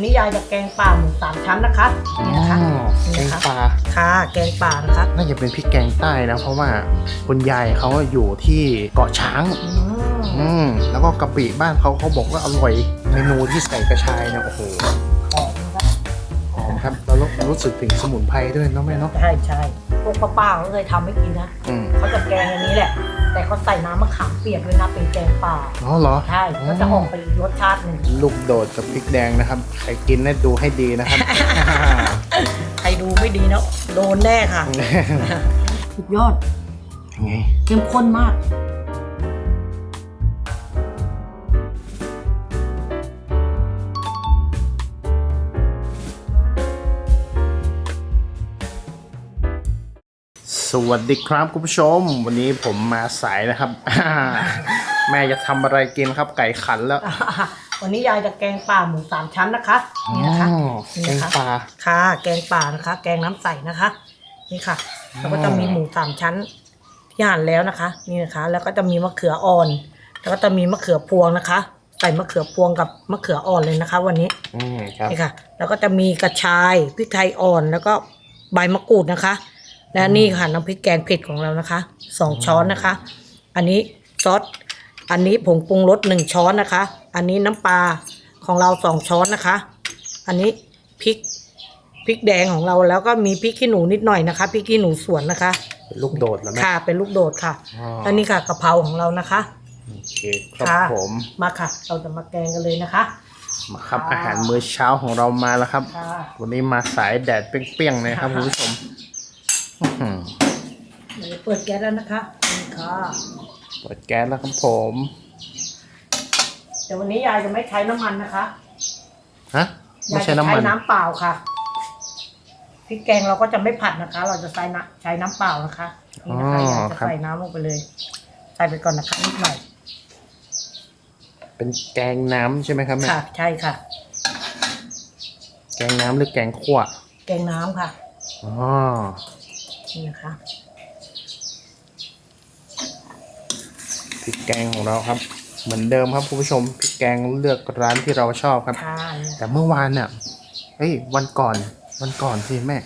วันนี้ยายจะแกงป่าหมูสามชั้นนะคะนี่นะคะอ๋อนี่แกงนะคะปลา ค่ะแกงป่านะคะน่าจะเป็นพริกแกงใต้นะ เพราะว่าคุณยายเขาอยู่ที่เกาะช้าง อืมอืม แล้วก็กะปิบ้านเขาเขาบอกว่าอร่อย เมนูที่ใส่กระชายเนี่ยโอ้โหหอมนะคะหอมครับแล้วรู้สึกถึงสมุนไพรด้วยเนาะแม่เนาะใช่ใช่พวกป้าๆเขาเคยทำให้กินนะอืมเขาจะแกงอย่างนี้แหละ แต่เขาใส่น้ำมะขามเปียกด้วยนะเป็นแกงป่าอ๋อเหรอใช่ก็จะออกไปอีกรสชาติหนึ่งลูกโดดกับพริกแดงนะครับ ใครกินเนี่ยดูให้ดีนะครับ ใครดูไม่ดีนะโดนแน่ค่ะสุดยอด ไง เข้มข้นมาก สวัสดีครับคุณผู้ชม วันนี้ผมมาสายนะครับ แม่จะทำอะไรกินครับ ไก่ขันแล้ววันนี้ยายจะแกงป่าหมูสามชั้นนะคะนี่นะคะอ๋อนี่แกงนะคะปลาค่ะ แกงป่านะคะ แกงน้ำใสนะคะ นี่ค่ะ แล้วก็จะมีหมูสามชั้นที่หั่นแล้วนะคะ นี่นะคะ แล้วก็จะมีมะเขืออ่อน แล้วก็จะมีมะเขือพวงนะคะ ใส่มะเขือพวงกับมะเขืออ่อนเลยนะคะ วันนี้ อืมครับนี่ค่ะ แล้วก็จะมีกระชายพริกไทยอ่อนแล้วก็ใบมะกรูดนะคะ และนี่ค่ะน้ำพริกแกงเผ็ดของเรานะคะสองช้อนนะคะ อันนี้ซอสอันนี้ผงปรุงรสหนึ่งช้อนนะคะ อันนี้น้ำปลาของเราสองช้อนนะคะ อันนี้พริกพริกแดงของเราแล้วก็มีพริกขี้หนูนิดหน่อยนะคะพริกขี้หนูสวนนะคะ ลูกโดดแล้วแม่ค่ะเป็นลูกโดดค่ะอ๋ออันนี้ค่ะกะเพราของเรานะคะโอเคครับค่ะผมมาค่ะ เราจะมาแกงกันเลยนะคะ มาครับค่ะ อาหารมื้อเช้าของเรามาแล้วครับ ค่ะวันนี้มาสายแดดเปรี้ยงๆเลยครับคุณผู้ชมอื้อหือ เดี๋ยวเปิดแก๊สแล้วนะคะนี่ค่ะเปิดแก๊สแล้วครับผมเดี๋ยววันนี้ยายจะไม่ใช้น้ำมันนะคะฮะไม่ใช่น้ำมันยายจะใช้น้ำเปล่าค่ะพริกแกงเราก็จะไม่ผัดนะคะ เราจะใช้น้ำใช้น้ำเปล่านะคะนี่นะคะยายจะใส่น้ำลงไปเลย ใส่ไปก่อนนะคะนิดหน่อยเป็นแกงน้ำใช่ไหมครับแม่ค่ะใช่ค่ะ แกงน้ำหรือแกงขั่วแกงน้ำค่ะอ๋อ นี่นะคะพริกแกงของเราครับ เหมือนเดิมครับคุณผู้ชมพริกแกงเลือกร้านที่เราชอบครับ ค่ะนี่แต่เมื่อวานเนี่ยเฮ้ยวันก่อน วันก่อนสิแม่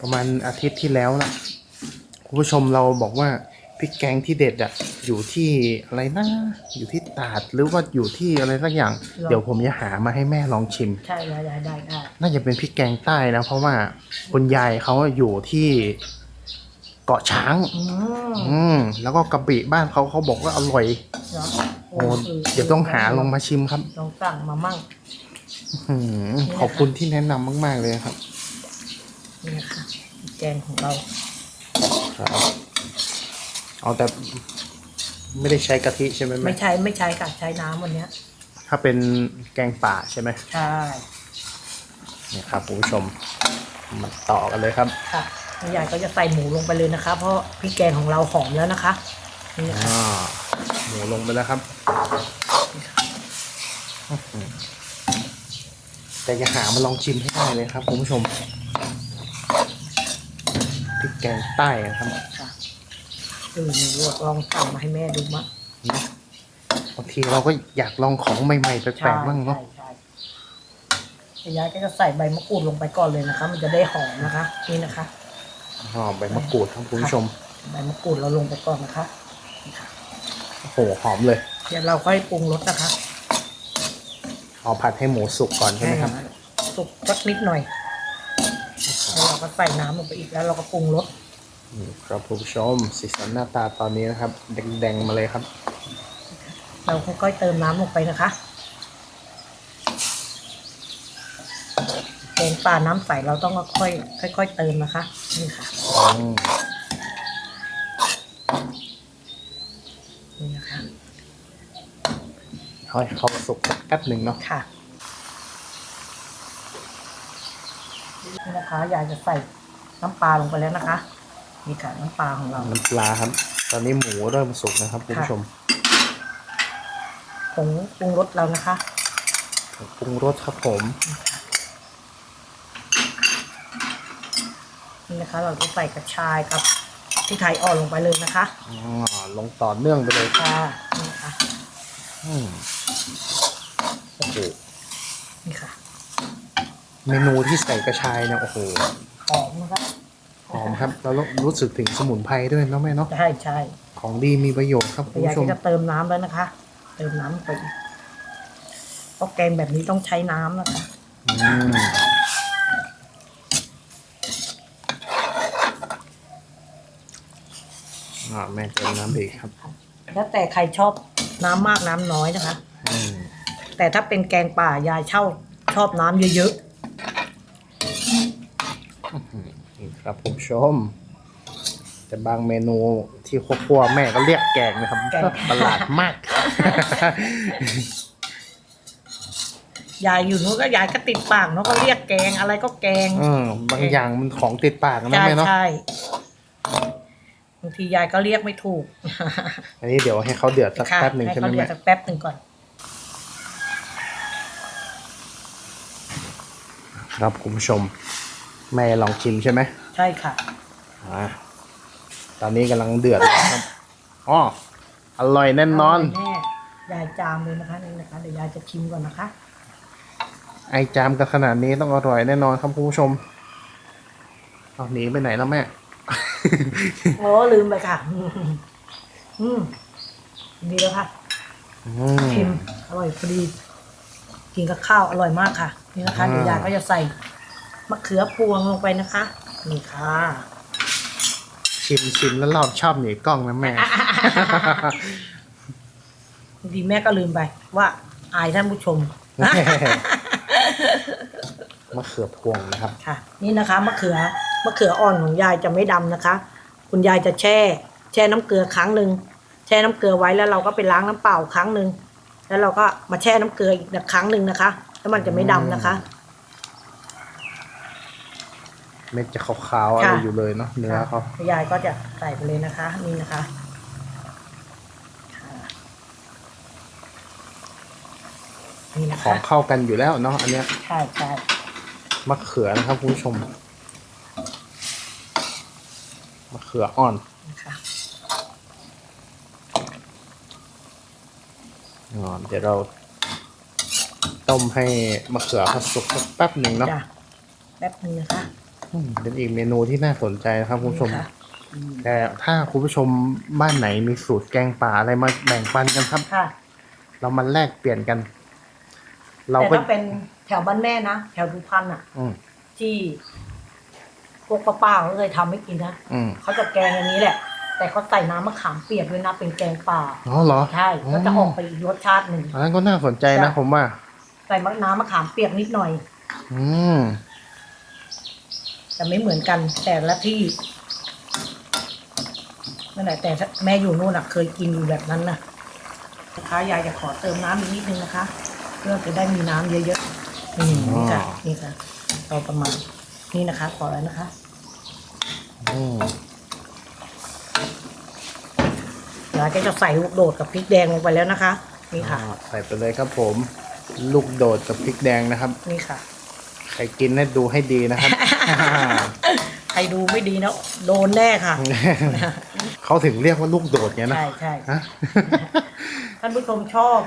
ประมาณอาทิตย์ที่แล้วละคุณผู้ชมเราบอกว่า พริกแกงที่เด็ดอะอยู่ที่อะไรนะ อยู่ที่ตราดหรือว่าอยู่ที่อะไรสักอย่าง เดี๋ยวผมจะหามาให้แม่ลองชิม ใช่ยายได้ได้ได้น่าจะเป็นพริกแกงใต้นะ เพราะว่าคุณยายเขาอยู่ที่เกาะช้าง อืมอืมแล้วก็กะปิบ้านเขาเขาบอกว่าอร่อยเนาะโอ้เดี๋ยวต้องหาลองมาชิมครับลองสั่งมามั่งอืมขอบคุณที่แนะนำมาก ๆ เลยครับ นี่นะคะแกงของเรา ครับ เอาแต่ไม่ได้ใช้กะทิใช่ไหมแม่ไม่ใช้ไม่ใช้ค่ะใช้น้ำวันเนี้ยถ้าเป็นแกงป่าใช่ไหมใช่นี่ครับคุณผู้ชมมาต่อกันเลยครับค่ะยายก็จะใส่หมูลงไปเลยนะคะ เพราะพริกแกงของเราหอมแล้วนะคะนี่นะคะอ่าหมูลงไปแล้วครับอื้อหือแต่จะหามาลองชิมให้ได้เลยครับคุณผู้ชมพริกแกงใต้นะครับค่ะ เออหนูลองสั่งมาให้แม่ดูมั้งบางทีเราก็อยากลองของใหม่ๆแปลกๆบ้างเนาะใช่ใช่ยายก็จะใส่ใบมะกรูดลงไปก่อนเลยนะคะ มันจะได้หอมนะคะ นี่นะคะอ๋อใบมะกรูดครับคุณผู้ชม ใบมะกรูดเราลงไปก่อนนะคะนี่ค่ะโอ้โหหอมเลย เดี๋ยวเราค่อยปรุงรสนะคะเอาผัดให้หมูสุกก่อนใช่ไหมครับ สุกสักนิดหน่อยแล้วเราก็ใส่น้ำลงไปอีกแล้วเราก็ปรุงรส นี่ครับคุณผู้ชมสีสันหน้าตาตอนนี้นะครับแดงๆมาเลยครับ เราค่อยๆเติมน้ำลงไปนะคะแกงป่าน้ำใสเราต้องค่อยๆค่อยๆเติมนะคะนี่ค่ะอืมนี่นะคะให้เขาสุกสักแป๊บหนึ่งเนาะค่ะนี่นะคะยายจะใส่น้ำปลาลงไปแล้วนะคะ นี่ค่ะน้ำปลาของเราน้ำปลาครับ ตอนนี้หมูเริ่มสุกนะครับคุณผู้ชมผงปรุงรสเรานะคะปรุงรสครับผมนี่นะคะ เราจะใส่กระชายกับพริกไทยอ่อนลงไปเลยนะคะอ๋อลงต่อเนื่องไปเลยค่ะนี่นะคะอืมโอ้โหนี่เมนูที่ใส่กระชายเนี่ยโอ้โหหอมนะคะ หอมครับแล้วรู้สึกถึงสมุนไพรด้วยเนาะแม่เนาะใช่ใช่ของดีมีประโยชน์ครับคุณยายผู้ชก็มจะเติมน้ำแล้วนะคะ เติมน้ำไปอีกเพราะแกงแบบนี้ต้องใช้น้ำนะคะอืมอ่าแม่เติมน้ำอีกครับแล้วแต่ใครชอบน้ำมากน้ำน้อยนะคะ อืมแต่ถ้าเป็นแกงป่ายายเช่าชอบน้ำเยอะ นี่ ครับคุณผู้ชม แต่บางเมนูที่ครอบครัวแม่ก็เรียกแกงนะครับประหลาดมากๆยายอยู่นู้นก็ยายก็ติดปากเนาะก็เรียกแกงอะไรก็แกงเออบางอย่างมันของติดปากนะใช่แม่เนาะใช่บางทียายก็เรียกไม่ถูก อันนี้เดี๋ยวให้เขาเดือดสักค่ะแป๊บหนึ่งให้ใช่ไหมเขาเรียแม่กสักแป๊บหนึ่งก่อน ครับคุณผู้ชม แม่ลองชิมใช่ไหม ใช่ค่ะ อ่าตอนนี้กำลังเดือดนะครับอ๋ออร่อยแน่นอนแน่ยายจามเลยนะคะนี่นะคะเดี๋ยวยายจะชิมก่อนนะคะ ไอจามกันขนาดนี้ต้องอร่อยแน่นอนครับคุณผู้ชมเอาหนีไปไหนแล้วแม่ โอ้ลืมไปค่ะ อืมดีแล้วค่ะ อืมชิมอร่อยพอดีกินกับข้าวอร่อยมากค่ะ นี่นะคะอ่าเดี๋ยวยายก็จะใส่มะเขือพวงลงไปนะคะ นี่ค่ะชิมชิมแล้วเราชอบหนีกล้องนะแม่ บางทีแม่ก็ลืมไป ว่าอายท่านผู้ชม มะเขือพวงนะครับ ค่ะ นี่นะคะมะเขือมะเขืออ่อนของยายจะไม่ดำนะคะ คุณยายจะแช่ แช่น้ำเกลือครั้งหนึ่งแช่น้ำเกลือไว้แล้วเราก็ไปล้างน้ำเปล่าครั้งหนึ่งแล้วเราก็มาแช่น้ำเกลืออีกครั้งหนึ่งนะคะ แล้วมันจะไม่ดำนะคะ เม็ดจะขาวๆอะไรค่ะ อยู่เลยเนาะเนื้อเขายายก็จะใส่ไปเลยนะคะ นี่นะคะค่ะนี่นะขอคะงเข้ากันอยู่แล้วเนาะอันเนี้ยใช่ใช่มะเขือนะครับคุณผู้ชมมะเขืออ่อนนะคะอ๋อเดี๋ยวเรา ต้มให้มะเขือเขาสุกสักแป๊บหนึ่งเนาะจ้ะแป๊บนึงนะคะอืม เป็นอีกเมนูที่น่าสนใจนะครับคุณผู้ชมนี่ค่ะอืมแต่ถ้าคุณผู้ชมบ้านไหนมีสูตรแกงป่าอะไรมาแบ่งปันกันครับ ค่ะ เรามาแลกเปลี่ยนกัน เราแต่ก็ถ้าเป็นแถวบ้านแม่นะ แถวดูพันอะ อืมที่พวกป้าๆเขาเคยทำให้กินนะอืมเขาจะแกงอย่างนี้แหละ แต่เขาใส่น้ำมะขามเปียกด้วยนะเป็นแกงป่า อ๋อเหรอ ใช่ก็จะออกไปอีกรสชาติหนึ่ง อันนั้นก็น่าสนใจนะจ้ะ ผมว่า ใส่มะน้ำมะขามเปียกนิดหน่อย อืม จะไม่เหมือนกันแต่ละที่นั่นแหละแต่ถ้าแม่อยู่นู่นอะเคยกินอยู่แบบนั้นนะนะคะยายจะขอเติมน้ำอีกนิดนึงนะคะ เพื่อจะได้มีน้ำเยอะๆนี่นี่ค่ะนี่ค่ะเราประมาณนี่นะคะ ขอแล้วนะคะอืมยายก็จะใส่ลูกโดดกับพริกแดงลงไปแล้วนะคะ นี่ค่ะอ่าใส่ไปเลยครับผม ลูกโดดกับพริกแดงนะครับ นี่ค่ะใค รกินให้ดูให้ดีนะครับ ใครดูไม่ดีนะโดนแน่ค่ะ เขาถึงเรียกว่าลูกโดดไงนะ ใช่ใช่ฮะ ท่านผู้ชมชอบ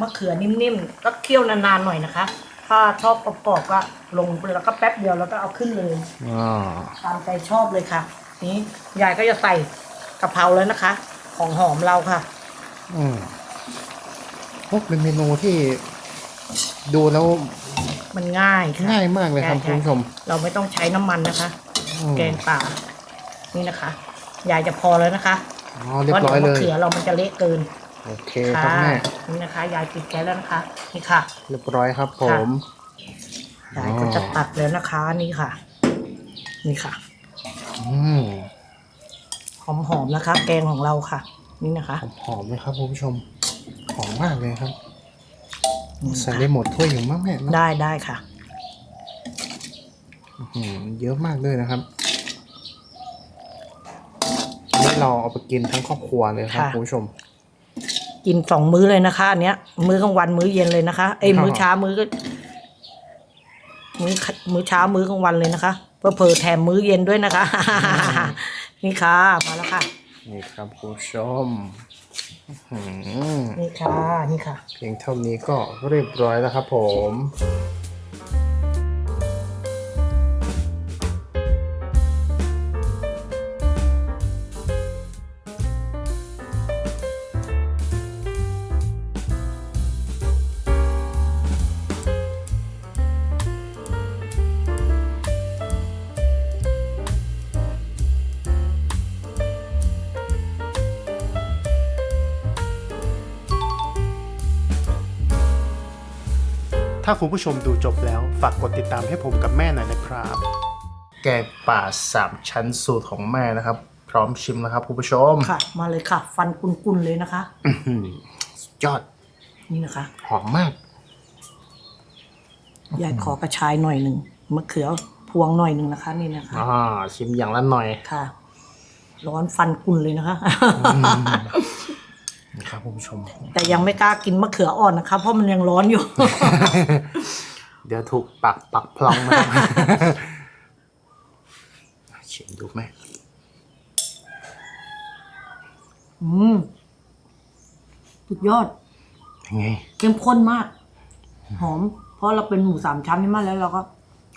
มะเขือนิ่มๆ ก็เคี่ยวนานๆหน่อยนะคะ ถ้าชอบกรอบๆก็ลงแล้วก็แป๊บเดียวแล้วก็เอาขึ้นเลย อ๋อตามใจชอบเลยค่ะ นี้ยายก็จะใส่กะเพราแล้วนะคะ ของหอมเราค่ะ อืมโอ้เป็นเมนูที่ดูแล้ว มันง่ายค่ะง่ายมากเลยครับใช่คุณผู้ชม เราไม่ต้องใช้น้ำมันนะคะอืมแกงป่า นี่นะคะยายจะพอแล้วนะคะอ๋อเรียเพราะบร้อยเดี๋ยวเลมะยเขือเรามันจะเละเกินโอเคครับค่ะแม่นี่นะคะ ยายปิดแก๊สแล้วนะคะ นี่ค่ะ เรียบร้อยครับ ผมยายก็จะตัดแล้วนะคะ นี่ค่ะ นี่ค่ะอืมหอมๆนะคะ แกงของเราค่ะ นี่นะคะ หอมไหมครับคุณผู้ชม หอมมากเลยครับนี่ ใส่ค่ะได้หมดถ้วยอยู่มากแม่เนอะได้ได้ค่ะอื้อหือเยอะมากเลยนะครับอันนี้เราเอาไปกินทั้งครอบครัวเลยครับค่ะ คุณผู้ชม กินสองมื้อเลยนะคะอันเนี้ย มื้อกลางวันมื้อเย็นเลยนะคะเอ้ยครับ มื้อเช้ามื้อก็มื้อมื้อเช้ามื้อกลางวันเลยนะคะเพื่อเพอๆแถมมื้อเย็นด้วยนะคะ นี่ค่ะมาแล้วค่ะ นี่ครับคุณผู้ชมอื้อหือ นี่ค่ะ นี่ค่ะ เพียงเท่านี้ก็เรียบร้อยแล้วครับผม ถ้าคุณผู้ชมดูจบแล้ว ฝากกดติดตามให้ผมกับแม่หน่อยนะครับ แกงป่าสามชั้นสูตรของแม่นะครับ พร้อมชิมนะครับคุณผู้ชมค่ะ มาเลยค่ะ ฟันกุนๆเลยนะคะ อื้อหือสุดยอดนี่นะคะ หอมมาก ยายขอกระชายหน่อยหนึ่งมะเขือพวงหน่อยหนึ่งนะคะ นี่นะคะ อ่าชิมอย่างละหน่อย ค่ะ ร้อนฟันกุนเลยนะคะ นะครับคุณผู้ชม แต่ยังไม่กล้ากินมะเขืออ่อนนะคะ เพราะมันยังร้อนอยู่ เดี๋ยวถูกปักปักพลองนะครับชิมดูไหมอืมสุดยอด เป็นไง เข้มข้นมาก หอม เพราะเราเป็นหมูสามชั้นนี่มาแล้วเราก็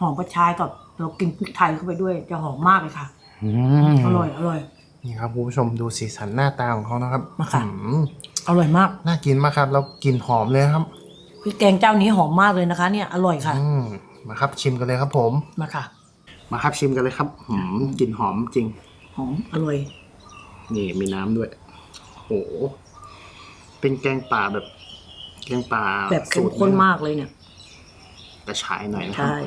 หอมกระชายกับเรากินพริกไทยเข้าไปด้วย จะหอมมากเลยค่ะ อืม อร่อย อร่อย นี่ครับคุณผู้ชมดูสีสันหน้าตาของเขานะครับมาค่ะ อืมอร่อยมากน่ากินมากครับ แล้วกลิ่นหอมเลยครับ พริกแกงเจ้านี้หอมมากเลยนะคะ เนี่ยอร่อยค่ะ อืมมาครับชิมกันเลยครับผม มาค่ะ มาครับชิมกันเลยครับหืมกลิ่นหอมจริง หอมอร่อย นี่มีน้ำด้วย โห เป็นแกงป่าแบบ แกงป่าแบบเข้มข้นมากเลยเนี่ย กระชายหน่อยนะครับ ใช่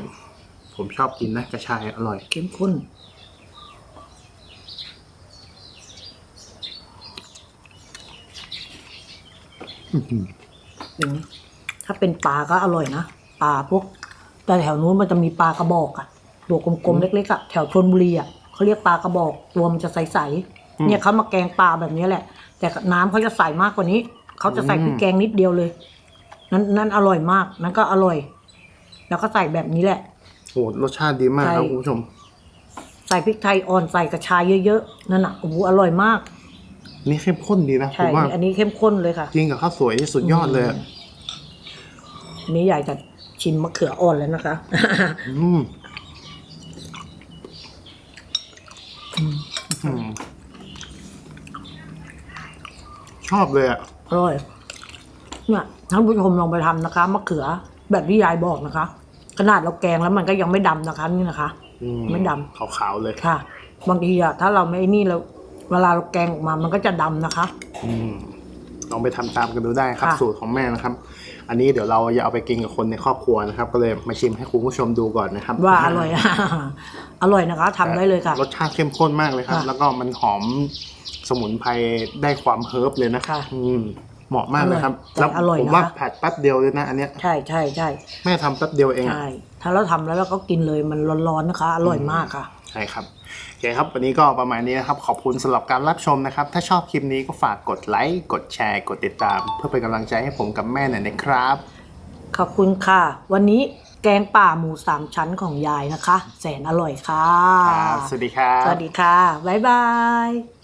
ผมชอบกินนะกระชายอร่อย เข้มข้น อย่างนี้ถ้าเป็นปลาก็อร่อยนะปลาพวก แต่แถวนู้นมันจะมีปลากระบอกอะตัวกลมๆเล็กๆอะแถวชนบุรีอะเขาเรียกปลากระบอกตัวมันจะใสอืมๆเนี่ยเขามาแกงปลาแบบนี้แหละ แต่น้ำเขาจะใสมากกว่านี้เขาจะใส่อืมพริกแกงนิดเดียวเลย นั้นนั้นอร่อยมากนั้นก็อร่อย แล้วก็ใส่แบบนี้แหละโหรสชาติดีมากครับใช่คุณผู้ชม ใส่พริกไทยอ่อนใส่กระชายเยอะๆนั่นอะโอ้โหอร่อยมาก นี่เข้มข้นดีนะผใช่มว่าอันนี้เข้มข้นเลยค่ะ กินกับข้าวสวยนี่สุดยอดเลยอะอันนี้ยายจะชิมมะเขืออ่อนแล้วนะคะ อืมอืมชอบเลยอะอร่อย เนี่ยท่านผู้ชมลองไปทำนะคะมะเขือแบบที่ยายบอกนะคะ ขนาดเราแกงแล้วมันก็ยังไม่ดำนะคะ นี่นะคะ อืมไม่ดขาวๆเลย ค่ะ บางทีอะถ้าเราไม่นี่เรา เวลาเราแกงออกมามันก็จะดำนะคะ อืมลองไปทำตามกันดูได้ครับ ค่ะ สูตรของแม่นะครับ อันนี้เดี๋ยวเราจะเอาไปกินกับคนในครอบครัวนะครับ ก็เลยมาชิมให้คุณผู้ชมดูก่อนนะครับว่าอร่อย อร่อยนะคะทำได้เลยค่ะ รสชาติเข้มข้นมากเลยครับ ค่ะแล้วก็มันหอมสมุนไพรได้ความเฮิร์บเลยนะค่ะอืมเหมาะมากเลยครับอร่อยแล้วอร่อยผมนะคะว่าผัดแป๊บเดียวเลยนะ อันเนี้ย ใช่ใช่ใช่แม่ทำแป๊บเดียวเองอะใช่ถ้าเราทำแล้วเราก็กินเลยมันร้อนๆนะคะ อร่อยมากค่ะ ใช่ครับ โอเคครับ วันนี้ก็ประมาณนี้นะครับ ขอบคุณสำหรับการรับชมนะครับ ถ้าชอบคลิปนี้ก็ฝากกดไลค์กดแชร์ กดติดตาม เพื่อเป็นกำลังใจให้ผมกับแม่หน่อยนะครับ ขอบคุณค่ะ วันนี้แกงป่าหมูสามชั้นของยายนะคะ แสนอร่อยค่ะ ครับ สวัสดีครับ สวัสดีค่ะ บ๊ายบาย